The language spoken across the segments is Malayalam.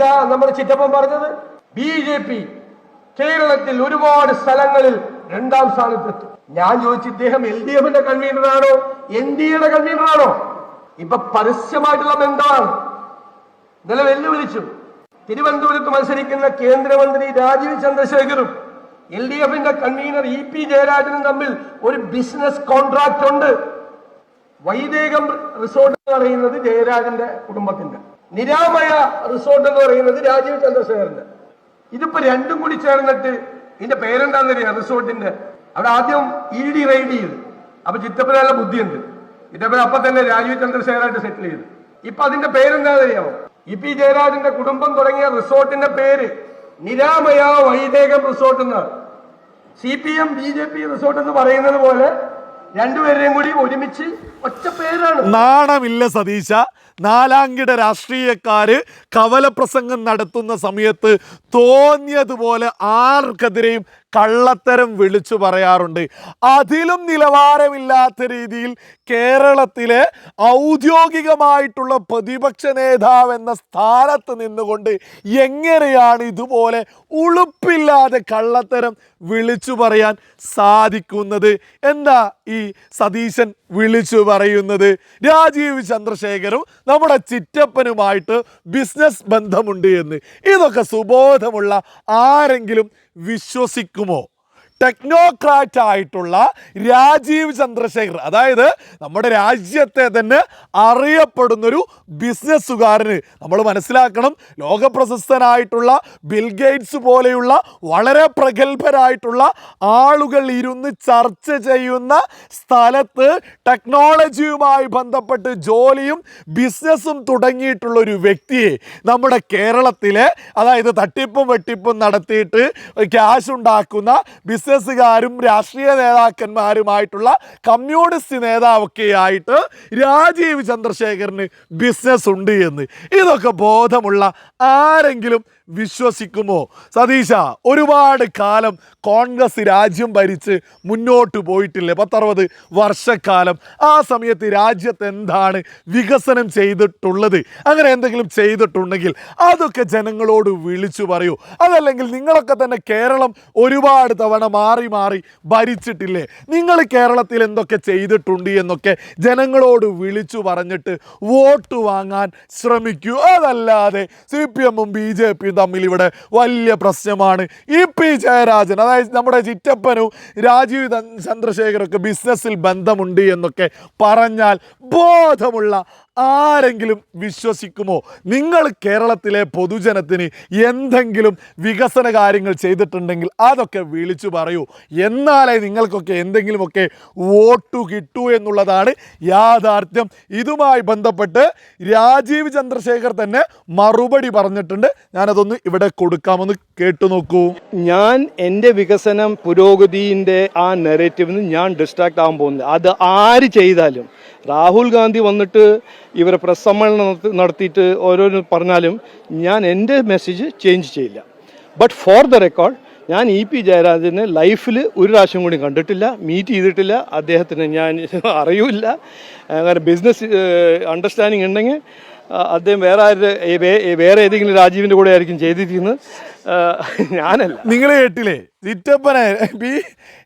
എന്താ നമ്മുടെ ചിറ്റപ്പൻ പറഞ്ഞത്? ബി ജെ പി കേരളത്തിൽ ഒരുപാട് സ്ഥലങ്ങളിൽ രണ്ടാം സ്ഥാനത്തെത്തും. ഞാൻ ചോദിച്ചു ഇദ്ദേഹം എൽ ഡി എഫിന്റെ കൺവീനറാണോ എൻ ഡി എയുടെ കൺവീനറാണോ ഇപ്പൊ പരസ്യമായിട്ടുള്ള ബന്ധമാണ്. ഇന്നലെ വെല്ലുവിളിച്ചു. തിരുവനന്തപുരത്ത് മത്സരിക്കുന്ന കേന്ദ്രമന്ത്രി രാജീവ് ചന്ദ്രശേഖറും എൽ ഡി എഫിന്റെ കൺവീനർ ഇ പി ജയരാജനും തമ്മിൽ ഒരു ബിസിനസ് കോൺട്രാക്ട് ഉണ്ട്. വൈദേകം റിസോർട്ട് എന്ന് പറയുന്നത് ജയരാജന്റെ കുടുംബത്തിന്റെ. നിരാമയ റിസോർട്ട് എന്ന് പറയുന്നത് രാജീവ് ചന്ദ്രശേഖരന്റെ. ഇതിപ്പോ രണ്ടും കൂടി ചേർന്നിട്ട് ഇതിന്റെ പേരെന്താണെന്നറിയാം റിസോർട്ടിന്റെ. അവിടെ ആദ്യം ഇ ഡി റൈഡ് ചെയ്ത്. അപ്പൊ ചിത്തപ്പന നല്ല ബുദ്ധിയുണ്ട്. ചിത്തപ്പന അപ്പൊ തന്നെ രാജീവ് ചന്ദ്രശേഖരായിട്ട് സെറ്റിൽ ചെയ്ത്. ഇപ്പൊ അതിന്റെ പേരെന്താണെന്നറിയാമോ ഇ പി ജയരാജന്റെ കുടുംബം തുടങ്ങിയ റിസോർട്ടിന്റെ പേര് നിരാമയ വൈദേകം റിസോർട്ട് എന്നാണ്. C P M B J P resort എന്ന് പറയുന്നത് പോലെ രണ്ടുപേരെയും കൂടി ഒരുമിച്ച് ഒറ്റ പേരാണ്. നാണമില്ല സതീശ. നാലാംകിട രാഷ്ട്രീയക്കാര് കവലപ്രസംഗം നടത്തുന്ന സമയത്ത് തോന്നിയതുപോലെ ആർക്കെതിരെയും കള്ളത്തരം വിളിച്ചു പറയാറുണ്ട്. അതിലും നിലവാരമില്ലാത്ത രീതിയിൽ കേരളത്തിലെ ഔദ്യോഗികമായിട്ടുള്ള പ്രതിപക്ഷ നേതാവ് എന്ന സ്ഥാനത്ത് നിന്നുകൊണ്ട് എങ്ങനെയാണ് ഇതുപോലെ ഉളുപ്പില്ലാതെ കള്ളത്തരം വിളിച്ചു പറയാൻ സാധിക്കുന്നത്? എന്താ ഈ സതീശൻ വിളിച്ചു പറയുന്നത് രാജീവ് ചന്ദ്രശേഖരും നമ്മുടെ ചിറ്റപ്പനുമായിട്ട് ബിസിനസ് ബന്ധമുണ്ട് എന്ന്. ഇതൊക്കെ സുബോധമുള്ള ആരെങ്കിലും വിശ്വസിക്കുമോ? ടെക്നോക്രാറ്റ് ആയിട്ടുള്ള രാജീവ് ചന്ദ്രശേഖർ. അതായത് നമ്മുടെ രാജ്യത്തെ തന്നെ അറിയപ്പെടുന്നൊരു ബിസിനസ്സുകാരന്. നമ്മൾ മനസ്സിലാക്കണം ലോകപ്രശസ്തനായിട്ടുള്ള ബിൽഗേറ്റ്സ് പോലെയുള്ള വളരെ പ്രഗത്ഭരായിട്ടുള്ള ആളുകൾ ഇരുന്ന് ചർച്ച ചെയ്യുന്ന സ്ഥലത്ത് ടെക്നോളജിയുമായി ബന്ധപ്പെട്ട് ജോലിയും ബിസിനസ്സും തുടങ്ങിയിട്ടുള്ള ഒരു വ്യക്തിയെ നമ്മുടെ കേരളത്തിലെ അതായത് തട്ടിപ്പും വെട്ടിപ്പും നടത്തിയിട്ട് ക്യാഷ് ഉണ്ടാക്കുന്ന ബിസിനസ്സുകാരും രാഷ്ട്രീയ നേതാക്കന്മാരുമായിട്ടുള്ള കമ്മ്യൂണിസ്റ്റ് നേതാവൊക്കെ ആയിട്ട് രാജീവ് ചന്ദ്രശേഖരന് ബിസിനസ് ഉണ്ട് എന്ന്. ഇതൊക്കെ ബോധമുള്ള ആരെങ്കിലും വിശ്വസിക്കുമോ? സതീശ ഒരുപാട് കാലം കോൺഗ്രസ് രാജ്യം ഭരിച്ച് മുന്നോട്ട് പോയിട്ടില്ലേ? പത്തറുപത് വർഷക്കാലം. ആ സമയത്ത് രാജ്യത്ത് എന്താണ് വികസനം ചെയ്തിട്ടുള്ളത്? അങ്ങനെ എന്തെങ്കിലും ചെയ്തിട്ടുണ്ടെങ്കിൽ അതൊക്കെ ജനങ്ങളോട് വിളിച്ചു പറയൂ. അതല്ലെങ്കിൽ നിങ്ങളൊക്കെ തന്നെ കേരളം ഒരുപാട് തവണ മാറി മാറി ഭരിച്ചിട്ടില്ലേ? നിങ്ങൾ കേരളത്തിൽ എന്തൊക്കെ ചെയ്തിട്ടുണ്ട് എന്നൊക്കെ ജനങ്ങളോട് വിളിച്ചു പറഞ്ഞിട്ട് വോട്ട് വാങ്ങാൻ ശ്രമിക്കൂ. അതല്ലാതെ സി പി എമ്മും ബി ജെ പിയും തമ്മിൽ ഇവിടെ വലിയ പ്രശ്നമാണ്. ഇ പി ജയരാജൻ അതായത് നമ്മുടെ ചിറ്റപ്പനും രാജീവ് ചന്ദ് ചന്ദ്രശേഖരൊക്കെ ബിസിനസ്സിൽ ബന്ധമുണ്ട് എന്നൊക്കെ പറഞ്ഞാൽ ബോധമുള്ള ആരെങ്കിലും വിശ്വസിക്കുമോ? നിങ്ങൾ കേരളത്തിലെ പൊതുജനത്തിന് എന്തെങ്കിലും വികസന കാര്യങ്ങൾ ചെയ്തിട്ടുണ്ടെങ്കിൽ അതൊക്കെ വിളിച്ചു പറയൂ. എന്നാലേ നിങ്ങൾക്കൊക്കെ എന്തെങ്കിലുമൊക്കെ വോട്ടു കിട്ടൂ എന്നുള്ളതാണ് യാഥാർത്ഥ്യം. ഇതുമായി ബന്ധപ്പെട്ട് രാജീവ് ചന്ദ്രശേഖർ തന്നെ മറുപടി പറഞ്ഞിട്ടുണ്ട്. ഞാനതൊന്ന് ഇവിടെ കൊടുക്കാമെന്ന് കേട്ടു നോക്കൂ. ഞാൻ എന്റെ വികസനം പുരോഗതിന്റെ ആ നെറേറ്റീവിൽ നിന്ന് ഞാൻ ഡിസ്ട്രാക്ട് ആകാൻ പോകുന്നത് അത് ആര് ചെയ്താലും. രാഹുൽ ഗാന്ധി വന്നിട്ട് ഇവരെ പ്രസ് സമ്മേളനം നടത്തിയിട്ട് ഓരോന്ന് പറഞ്ഞാലും ഞാൻ എന്റെ മെസ്സേജ് ചേഞ്ച് ചെയ്യില്ല. ബട്ട് ഫോർ ദ റെക്കോർഡ് ഞാൻ ഇ പി ജയരാജനെ ലൈഫിൽ ഒരു പ്രാവശ്യം കൂടി കണ്ടിട്ടില്ല മീറ്റ് ചെയ്തിട്ടില്ല. അദ്ദേഹത്തിന് ഞാൻ അറിയില്ല. കാരണം ബിസിനസ് അണ്ടർസ്റ്റാൻഡിങ് ഉണ്ടെങ്കിൽ അദ്ദേഹം വേറെ ആരുടെ വേറെ ഏതെങ്കിലും രാജീവിന്റെ കൂടെ ആയിരിക്കും ചെയ്തിരിക്കുന്നത്. ഞാനല്ല. നിങ്ങൾ കേട്ടില്ലേ? ചിറ്റപ്പനെ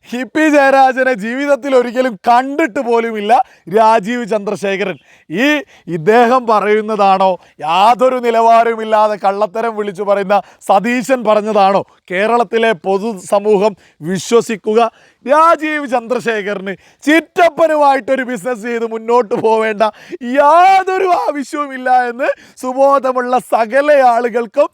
ഹിപ്പി ജയരാജനെ ജീവിതത്തിൽ ഒരിക്കലും കണ്ടിട്ട് പോലുമില്ല രാജീവ് ചന്ദ്രശേഖരൻ. ഈ ഇദ്ദേഹം പറയുന്നതാണോ? യാതൊരു നിലവാരമില്ലാതെ കള്ളത്തരം വിളിച്ചു പറയുന്ന സതീശൻ പറഞ്ഞതാണോ? കേരളത്തിലെ പൊതുസമൂഹം വിശ്വസിക്കുക. രാജീവ് ചന്ദ്രശേഖരന് ചിറ്റപ്പനുമായിട്ടൊരു ബിസിനസ് ചെയ്ത് മുന്നോട്ട് പോവേണ്ട യാതൊരു ആവശ്യവുമില്ല എന്ന് സുബോധമുള്ള സകല ആളുകൾക്കും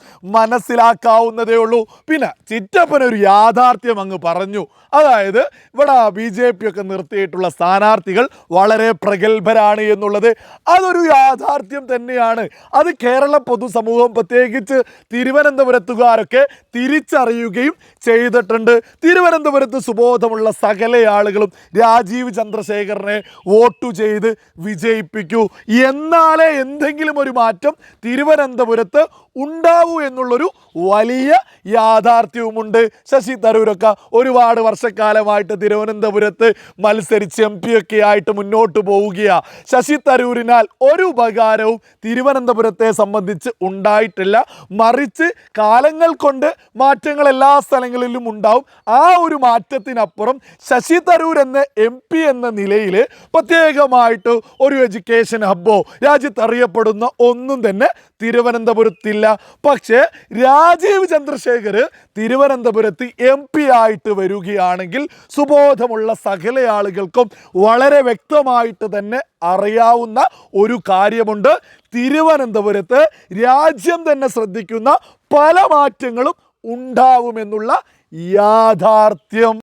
മനസ്സിലാക്കാവുന്നതേ ഉള്ളൂ. പിന്നെ ചിറ്റപ്പൻ ഒരു യാഥാർത്ഥ്യം അങ്ങ് പറഞ്ഞു. അതായത് ഇവിടെ ബി ജെ പി ഒക്കെ നിർത്തിയിട്ടുള്ള സ്ഥാനാർത്ഥികൾ വളരെ പ്രഗത്ഭരാണ് എന്നുള്ളത് അതൊരു യാഥാർത്ഥ്യം തന്നെയാണ്. അത് കേരള പൊതുസമൂഹം പ്രത്യേകിച്ച് തിരുവനന്തപുരത്തുകാരൊക്കെ തിരിച്ചറിയുകയും ചെയ്തിട്ടുണ്ട്. തിരുവനന്തപുരത്ത് സുബോധമുള്ള സകല ആളുകളും രാജീവ് ചന്ദ്രശേഖരനെ വോട്ടു ചെയ്ത് വിജയിപ്പിക്കൂ. എന്നാലേ എന്തെങ്കിലും ഒരു മാറ്റം തിരുവനന്തപുരത്ത് ഉണ്ടാവൂ എന്നുള്ളൊരു വലിയ വലിയ യാഥാർത്ഥ്യവുമുണ്ട്. ശശി തരൂരൊക്കെ ഒരുപാട് വർഷക്കാലമായിട്ട് തിരുവനന്തപുരത്ത് മത്സരിച്ച് എം പി ഒക്കെ ആയിട്ട് മുന്നോട്ട് പോവുകയാണ് ശശി തരൂരിനാൽ ഒരു ഉപകാരവും തിരുവനന്തപുരത്തെ സംബന്ധിച്ച് ഉണ്ടായിട്ടില്ല. മറിച്ച് കാലങ്ങൾ കൊണ്ട് മാറ്റങ്ങൾ എല്ലാ സ്ഥലങ്ങളിലും ഉണ്ടാവും. ആ ഒരു മാറ്റത്തിനപ്പുറം ശശി തരൂർ എന്ന എം പി എന്ന നിലയിൽ പ്രത്യേകമായിട്ട് ഒരു എഡ്യൂക്കേഷൻ ഹബ്ബോ രാജ്യത്ത് അറിയപ്പെടുന്ന ഒന്നും തന്നെ തിരുവനന്തപുരത്തില്ല. പക്ഷേ രാജീവ് ചന്ദ്രശേഖർ തിരുവനന്തപുരത്ത് എം പി ആയിട്ട് വരികയാണെങ്കിൽ സുബോധമുള്ള സകല ആളുകൾക്കും വളരെ വ്യക്തമായിട്ട് തന്നെ അറിയാവുന്ന ഒരു കാര്യമുണ്ട്. തിരുവനന്തപുരത്ത് രാജ്യം തന്നെ ശ്രദ്ധിക്കുന്ന പല മാറ്റങ്ങളും ഉണ്ടാവുമെന്നുള്ള യാഥാർത്ഥ്യം.